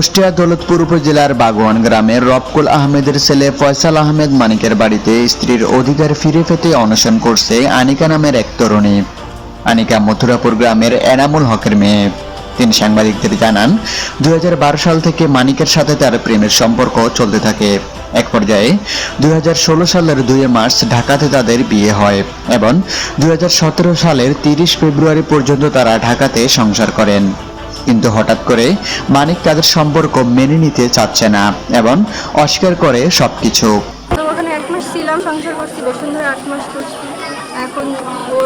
কুষ্টিয়া দৌলতপুর উপজেলার বাগোয়ান গ্রামের রবকুল আহমেদের ছেলে ফয়সাল আহমেদ মানিকের বাড়িতে স্ত্রীর অধিকার ফিরে পেতে অনশন করছে আনিকা নামের এক তরুণী। আনিকা মথুরাপুর গ্রামের এনামুল হকের মেয়ে। তিনি সাংবাদিকদের জানান, দুই হাজার বারো সাল থেকে মানিকের সাথে তার প্রেমের সম্পর্ক চলতে থাকে। এক পর্যায়ে দুই হাজার ষোলো সালের দুই মার্চ ঢাকাতে তাদের বিয়ে হয় এবং দুই হাজার সতেরো সালের তিরিশ ফেব্রুয়ারি পর্যন্ত তারা ঢাকাতে সংসার করেন। কিন্তু হঠাৎ করে মানিক তাদের সম্পর্ক মেনে নিতে চাচ্ছে না এবং অস্বীকার করে সবকিছু। তো ওখানে এক মাস ছিলাম সংসার করছি বসুন্ধরা আট মাস করছি। এখন ও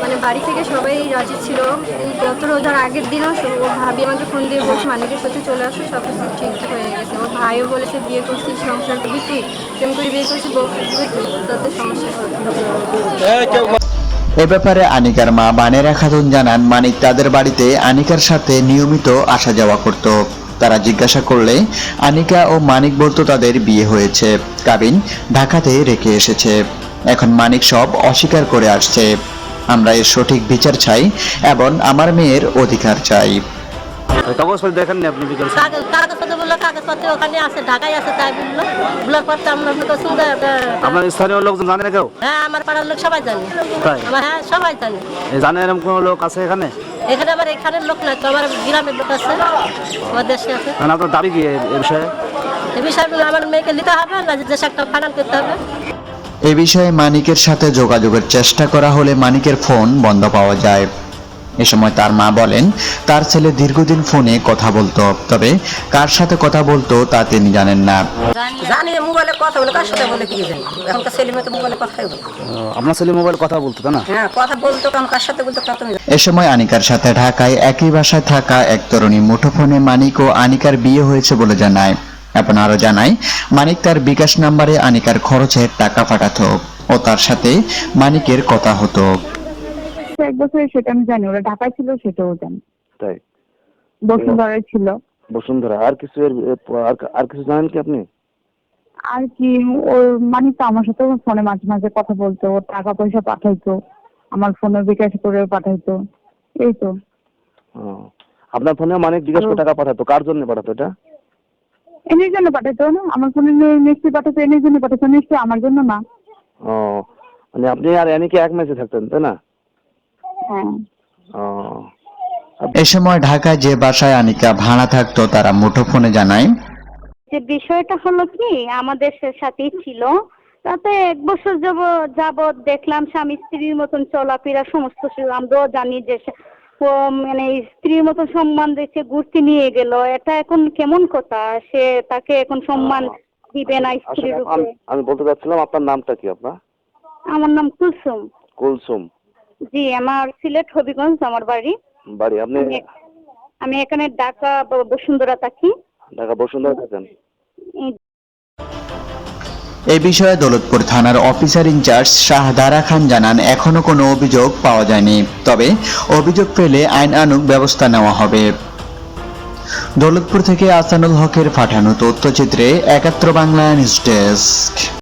মানে বাড়ি থেকে সবাই রাজি ছিল। এই গত রোজার আগের দিনও সব- ও ভাবি আমাকে ফোন দিয়ে বলছে মানিকের সাথে চলে আসো সব কিছু ঠিকঠাক হয়ে গেছে। ওর ভাইও বলেছে বিয়ে করছিস সংসার করবি তুই? প্রেম করে বিয়ে করছিস বউ তাতে সমস্যা হবে এ ব্যাপারে আনিকার মা বানেরা খাতুন জানান, মানিক তাদের বাড়িতে আনিকার সাথে নিয়মিত আসা যাওয়া করত। তারা জিজ্ঞাসা করলে, আনিকা ও মানিক বলতো তাদের বিয়ে হয়েছে। কাবিন ঢাকাতে রেখে এসেছে। এখন মানিক সব অস্বীকার করে আসছে। আমরা এর সঠিক বিচার চাই এবং আমার মেয়ের অধিকার চাই। কাগজপত্র দেখেন না আপনি বিকেল কাগজপত্র বলল কাগজপত্র ওখানে আছে ঢাকায় আছে তাই বলল। বলার পর আমরা তো সুন্দর আপনার স্থানীয় লোকজন জানে না কেউ? হ্যাঁ আমার পাড়ার লোক সবাই জানে। তাই? হ্যাঁ সবাই জানে। জানে এরকম কোনো লোক আছে এখানে? এখানে আমার এখানের লোক নাই তো আমার গ্রামের লোক আছে আমার দেশে আছে। মানে আপনার দাবি কি এ বিষয়ে? এ বিষয়ে আমার মেয়েকে নিতে হবে না যে দেশে একটা ফাইনাল করতে হবে। এ বিষয়ে মানিকের সাথে যোগাযোগের চেষ্টা করা হলে মানিকের ফোন বন্ধ পাওয়া যায়। এ সময় তার মা বলেন তার ছেলে দীর্ঘদিন ফোনে কথা বলতো তবে কার সাথে কথা বলতো তা তিনি জানেন না। জানি মোবাইলে কথা বলে কার সাথে বলে কি জানি? এখনকার ছেলে মেয়ে তো মোবাইলে কথাই বলে আপনার ছেলে মোবাইল কথা বলতো তাই না? হ্যাঁ কথা বলতো কারণ কার সাথে বলতো তা তুমি এ সময় আনিকার সাথে ঢাকায় একই বাসায় থাকা এক তরুণী মুঠোফোনে মানিক ও আনিকার বিয়ে হয়েছে বলে জানায়। এবং আরও জানায় মানিক তার বিকাশ নাম্বারে আনিকার খরচের টাকা পাঠাতো ও তার সাথে মানিকের কথা হতো। এক সেটা আমি জানি ওরা ঢাকায় ছিল সেটাও জানি। তাই? বসুন্ধরায় ছিল। বসুন্ধরা আর কিছু আর- কিছু জানেন কি আপনি? আর কি ওর মানে তো আমার সাথে ফোনে মাঝে মাঝে কথা বলতো ওর টাকা পয়সা পাঠাইতো আমার ফোনে বিকাশ করে পাঠাইতো এই তো। আপনার ফোনে মানে জিজ্ঞাসা করে টাকা পাঠাতো কার জন্য পাঠাতো এটা? এনের জন্য পাঠাইতো না আমার ফোনে নিশ্চয়ই পাঠাতো এনের জন্য পাঠাতো নিশ্চয়ই আমার জন্য না। ও মানে আপনি আর এনিকে এক ম্যাচে থাকতেন তাই না? এ সময় ঢাকায় যে বাসায় আনিকা ভাড়া থাকতো তারা মুঠোফোনে জানায় যে বিষয়টা হলো কি আমাদের সাথেই ছিল। তাতে এক বছর যাব যাবৎ দেখলাম স্বামী স্ত্রীর মতন চলাফেরা সমস্ত আমরাও জানি যে ও মানে স্ত্রীর মতন সম্মান দিচ্ছে ঘুরতে নিয়ে গেল। এটা এখন কেমন কথা? সে তাকে এখন সম্মান দিবে না স্ত্রীর উপরে। আমি বলতে চাচ্ছিলাম আপনার নামটা কি আপনার? আমার নাম কুলসুম। কুলসুম। জি আমার সিলেট হবিগঞ্জ আমার বাড়ি। বাড়ি আপনি? আমি- এখানে ঢাকা বসুন্ধরা থাকি। ঢাকা বসুন্ধরা থাকেন? এই এ বিষয়ে দৌলতপুর থানার অফিসার ইনচার্জ শাহদারা খান জানান এখনও কোনো অভিযোগ পাওয়া যায়নি। তবে অভিযোগ পেলে আইন আনুক ব্যবস্থা নেওয়া হবে। দৌলতপুর থেকে আসানুল হকের পাঠানো তথ্যচিত্রে একাত্র বাংলা নিউজ ডেস্ক।